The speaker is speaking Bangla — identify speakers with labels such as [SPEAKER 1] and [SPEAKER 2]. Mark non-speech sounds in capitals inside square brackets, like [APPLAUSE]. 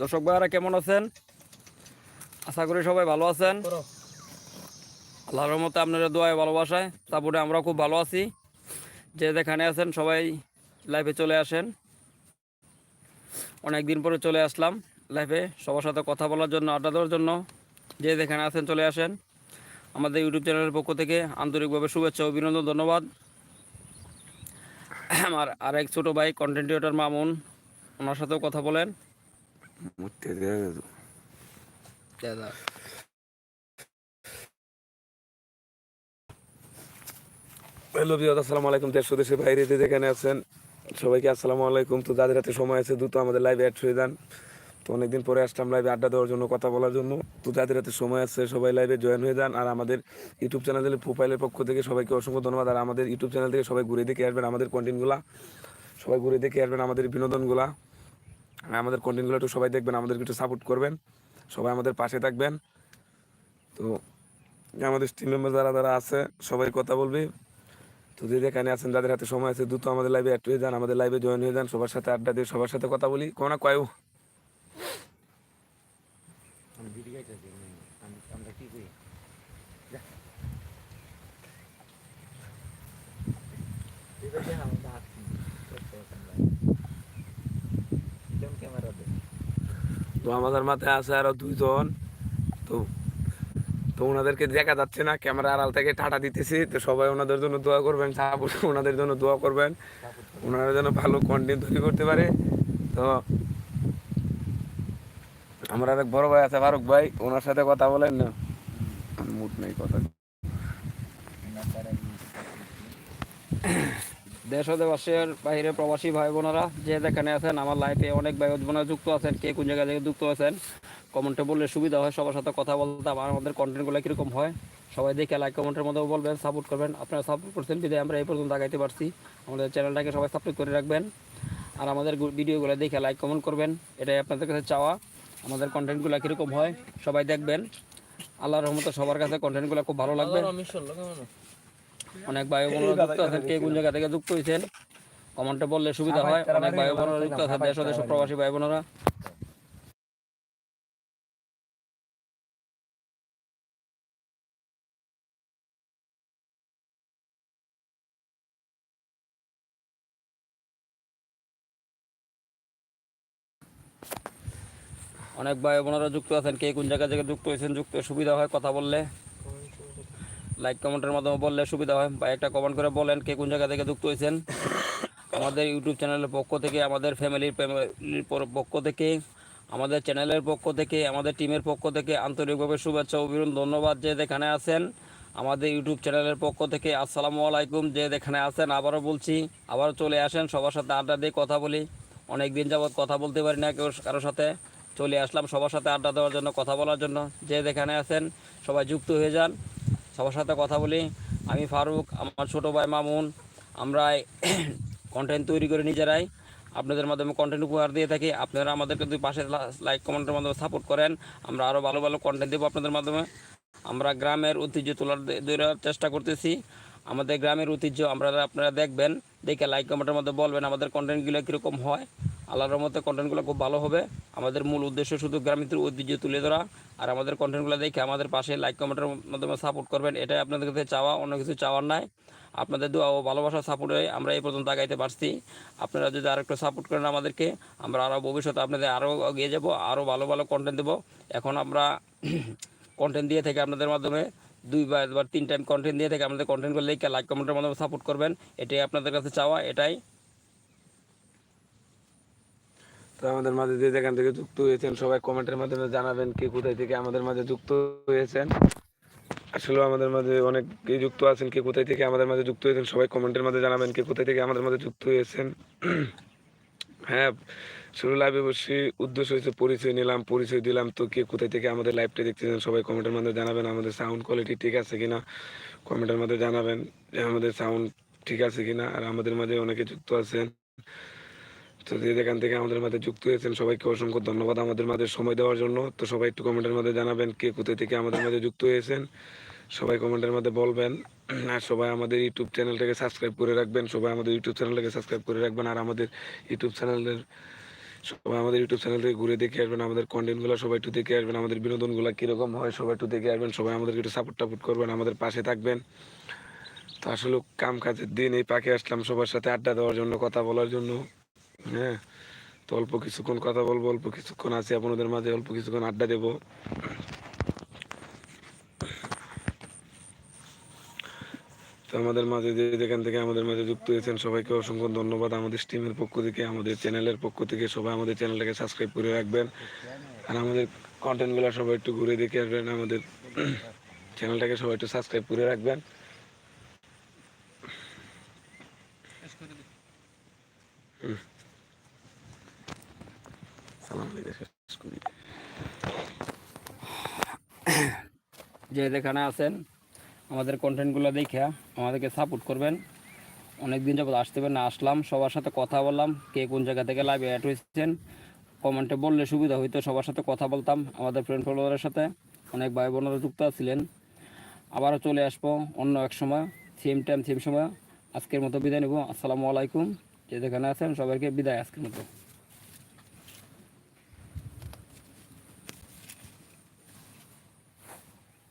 [SPEAKER 1] দর্শক ভাইয়ারা কেমন আছেন? আশা করি সবাই ভালো আছেন। আল্লাহর রহমতে আপনারা দোয়ায় ভালোবাসায় তারপরে আমরা খুব ভালো আছি। যে যেখানে আছেন সবাই লাইফে চলে আসেন। অনেক দিন পরে চলে আসলাম লাইফে সবার সাথে কথা বলার জন্য আড্ডা দেওয়ার জন্য। যে যেখানে আছেন চলে আসেন। আমাদের ইউটিউব চ্যানেলের পক্ষ থেকে আন্তরিকভাবে শুভেচ্ছা ও অভিনন্দন ধন্যবাদ। আমার আরেক ছোটো ভাই কন্টেন্ট ক্রিয়েটর মামুন ওনার সাথেও কথা বলেন।
[SPEAKER 2] মুতে দেয়া হ্যালো বিয়াদ আসসালামু আলাইকুম। দেশ দেশে বাইরে যে যেখানে আছেন সবাইকে আসসালামু আলাইকুম। তো যাদের হাতে সময় আছে দ্রুত আমাদের লাইভে অ্যাড হয়ে যান। তো অনেকদিন পরে আসলাম লাইভে আড্ডা দেওয়ার জন্য কথা বলার জন্য। তো যাদের হাতে সময় আছে সবাই লাইভে জয়েন হয়ে যান। আর আমাদের ইউটিউব চ্যানেলের প্রোফাইলের পক্ষ থেকে সবাইকে অসংখ্য ধন্যবাদ। আর আমাদের ইউটিউব চ্যানেল থেকে সবাই ঘুরে দেখে আসবেন আমাদের কন্টেন্টগুলা সবাই ঘুরে দেখে আসবেন আমাদের বিনোদনগুলা আমাদের কন্টেন্টগুলো একটু সবাই দেখবেন আমাদেরকে একটু সাপোর্ট করবেন সবাই আমাদের পাশে থাকবেন। তো আমাদের টিম মেম্বার যারা যারা আছে সবাই কথা বলবে। তো যে যেখানে আছেন যাদের হাতে সময় আছে দ্রুত আমাদের লাইভে অ্যাড হয়ে যান আমাদের লাইভে জয়েন হয়ে যান সবার সাথে আড্ডা দিয়ে সবার সাথে কথা বলি। কোনা কয়ও? তো আমাদের মাথায় আছে আরও দুইজন। তো তো ওনাদেরকে দেখা যাচ্ছে না, ক্যামেরা আড়াল থেকে টাটা দিতেছি। তো সবাই ওনাদের জন্য দোয়া করবেন সাপোর্ট [LAUGHS] ওনাদের জন্য দোয়া করবেন। ওনারা যেন ভালো কন্টেন্ট তৈরি করতে পারে। তো, আমার আরেক বড় ভাই আছে, ফারুক ভাই, ওনার সাথে কথা বলেন না। মুড নেই কথা
[SPEAKER 1] দেশ ও দেশের বাইরে প্রবাসী ভাই বোনেরা যে যেখানে আছেন, আমার লাইফে অনেক ভাই বোনেরা যুক্ত আছেন, কে কোন জায়গা থেকে যুক্ত আছেন, কমেন্টে বললে সুবিধা হয়, সবার সাথে কথা বলতে আমার আমাদের কন্টেন্টগুলো কীরকম হয়, সবাই দেখে লাইক কমেন্টের মধ্যেও বলবেন সাপোর্ট করবেন, আপনারা সাপোর্ট করছেন বিধায় আমরা এই পর্যন্ত আগাইতে পারছি। আমাদের চ্যানেলটাকে সবাই সাপোর্ট করে রাখবেন, আর আমাদের ভিডিওগুলো দেখে লাইক কমেন্ট করবেন, এটাই আপনাদের কাছে চাওয়া, আমাদের কন্টেন্টগুলো কীরকম হয়, সবাই দেখবেন। আল্লাহর রহমতে সবার কাছে কন্টেন্টগুলো খুব ভালো লাগবে। অনেক ভাই বোনেরা যুক্ত আছেন কে কোন জায়গা থেকে যুক্ত হয়েছেন? কমেন্টে বললে সুবিধা হয় অনেক ভাই বোনেরা যুক্ত আছেন দেশ দেশ প্রবাসী ভাই বোনেরা অনেক ভাই বোনেরা যুক্ত আছেন কে কোন জায়গা থেকে যুক্ত হয়েছেন যুক্ত সুবিধা হয় কথা বললে। লাইক কমেন্টের মাধ্যমে বললে সুবিধা হয়। বা একটা কমেন্ট করে বলেন কে কোন জায়গা থেকে যুক্ত হয়েছেন। আমাদের ইউটিউব চ্যানেলের পক্ষ থেকে, আমাদের ফ্যামিলির ফ্যামিলির পক্ষ থেকে, আমাদের চ্যানেলের পক্ষ থেকে, আমাদের টিমের পক্ষ থেকে আন্তরিকভাবে শুভেচ্ছা অভিনন্দন, ধন্যবাদ যে যেখানে আছেন। আমাদের ইউটিউব চ্যানেলের পক্ষ থেকে আসসালামু আলাইকুম যে যেখানে আছেন। আবারও বলছি, আবারও চলে আসেন, সবার সাথে আড্ডা দিয়ে কথা বলি। অনেক দিন যাবৎ কথা বলতে পারি না কেউ কারোর সাথে। চলে আসলাম সবার সাথে আড্ডা দেওয়ার জন্য, কথা বলার জন্য। যে যেখানে আছেন, সবাই যুক্ত হয়ে যান। সবার সাথে কথা বলি। আমি ফারুক, আমার ছোট ভাই মামুন। আমরা কন্টেন্ট [COUGHS] তৈরি করে নিজেরাই। আপনাদের মাধ্যমে কন্টেন্ট উপহার দিয়ে থাকি। আপনারা আমাদেরকে দুই পাশে লাইক কমেন্টের মাধ্যমে সাপোর্ট করেন। আমরা আরও ভালো ভালো কন্টেন্ট দেবো আপনাদের মাধ্যমে। আমরা গ্রামের ঐতিহ্য তোলার দেওয়ার চেষ্টা করতেছি। আমাদের গ্রামের ঐতিহ্য আমরা আপনারা দেখবেন। দেখে লাইক কমেন্টের মধ্যে বলবেন আমাদের কন্টেন্টগুলো কীরকম হয়। আল্লাহর মতো কন্টেন্টগুলো খুব ভালো হবে। আমাদের মূল উদ্দেশ্য শুধু গ্রামের ঐতিহ্য তুলে ধরা আর আমাদের কন্টেন্টগুলো দেখে আমাদের পাশে লাইক কমেন্টের মাধ্যমে সাপোর্ট করবেন। এটাই আপনাদের কাছে চাওয়া, অন্য কিছু চাওয়ার নাই। আপনাদের দোয়া ও ভালোবাসার সাপোর্টে আমরা এই পর্যন্ত আগাইতে পারছি। আপনারা যদি আরেকটু সাপোর্ট করেন আমাদেরকে, আমরা আরও ভবিষ্যতে আপনাদের আরও এগিয়ে যাব আরও ভালো ভালো কন্টেন্ট দেবো। এখন আমরা [CLEARS THROAT] কন্টেন্ট দিয়ে থেকে আপনাদের মাধ্যমে দুইবার বা তিন টাইম কন্টেন্ট দিয়ে থেকে আমাদের কন্টেন্টগুলো লাইক কমেন্টের মাধ্যমে সাপোর্ট করবেন। এটাই আপনাদের কাছে চাওয়া, এটাই।
[SPEAKER 2] তো আমাদের মাঝে যে যেখান থেকে যুক্ত হয়েছেন, সবাই কমেন্টের মাধ্যমে জানাবেন কে কোথায় থেকে আমাদের মাঝে যুক্ত হয়েছেন। আসলে আমাদের মাঝে অনেকে যুক্ত আছেন, কে কোথায় থেকে আমাদের মাঝে যুক্ত হয়েছেন, সবাই কমেন্টের মাঝে জানাবেন কে কোথায় থেকে আমাদের মাঝে যুক্ত হয়েছেন। হ্যাঁ শুরু লাইভে বসে উদ্দেশ্য হয়েছে পরিচয় নিলাম, পরিচয় দিলাম তো কে কোথায় থেকে আমাদের লাইভটা দেখতেছেন, সবাই কমেন্টের মধ্যে জানাবেন আমাদের সাউন্ড কোয়ালিটি ঠিক আছে কিনা। কমেন্টের মধ্যে জানাবেন যে আমাদের সাউন্ড ঠিক আছে কিনা, আর আমাদের মাঝে অনেকে যুক্ত আছেন। তো যে যেখান থেকে আমাদের মাঝে যুক্ত হয়েছেন, সবাইকে অসংখ্য ধন্যবাদ আমাদের মাঝে সময় দেওয়ার জন্য। তো সবাই একটু কমেন্টের মধ্যে জানাবেন কে কোথায় থেকে আমাদের মাঝে যুক্ত হয়েছেন। সবাই কমেন্টের মধ্যে বলবেন। আর সবাই আমাদের ইউটিউব চ্যানেলটাকে সাবস্ক্রাইব করে রাখবেন। সবাই আমাদের ইউটিউব চ্যানেলটাকে সাবস্ক্রাইব করে রাখবেন। আর আমাদের ইউটিউব চ্যানেলের সবাই আমাদের ইউটিউব চ্যানেল ঘুরে দেখে আসবেন। আমাদের কন্টেন্টগুলো সবাই একটু দেখে আসবেন। আমাদের বিনোদনগুলো কীরকম হয়, সবাই একটু দেখে আসবেন। সবাই আমাদেরকে একটু সাপোর্ট টাপোর্ট করবেন। আমাদের পাশে থাকবেন। তো আসলে কাম কাজের দিন এই পাখি আসলাম সবার সাথে আড্ডা দেওয়ার জন্য, কথা বলার জন্য। হ্যাঁ তো অল্প কিছুক্ষণ কথা বলব, অল্প কিছুক্ষণ আছি আপনাদের মাঝে, অল্প কিছুক্ষণ আড্ডা দেবো। তো আমাদের মাঝে যে যেখান থেকে আমাদের মাঝে যুক্ত হয়েছেন, সবাইকে অসংখ্য ধন্যবাদ। আমাদের স্টিমের পক্ষ থেকে, আমাদের চ্যানেলের পক্ষ থেকে সবাই আমাদের চ্যানেলটাকে সাবস্ক্রাইব করে রাখবেন। আর আমাদের কন্টেন্টগুলো সবাই একটু ঘুরে দেখে আসবেন, আমাদের [CLEARS THROAT] চ্যানেলটাকে সবাই একটু সাবস্ক্রাইব করে রাখবেন হুম। সালাম আলাইকুম শেষ করি।
[SPEAKER 1] যে যেখানে আছেন, আমাদের কন্টেন্টগুলো দেখে আমাদেরকে সাপোর্ট করবেন। অনেক দিন আসতে না, আসলাম, সবার সাথে কথা বললাম, কে কোন জায়গা থেকে লাইভে অ্যাড হয়েছেন। কমেন্টে বললে সুবিধা হইতো, সবার সাথে কথা বলতাম আমাদের ফ্রেন্ড ফলোয়ারের সাথে। অনেক ভাই বোনেরা যুক্ত ছিলেন আবারও চলে আসব অন্য এক সময় সেম টাইম সেম সময়। আজকের মতো বিদায় নেব। আসসালামু আলাইকুম। যে যেখানে আছেন, সবাইকে বিদায় আজকের মতো।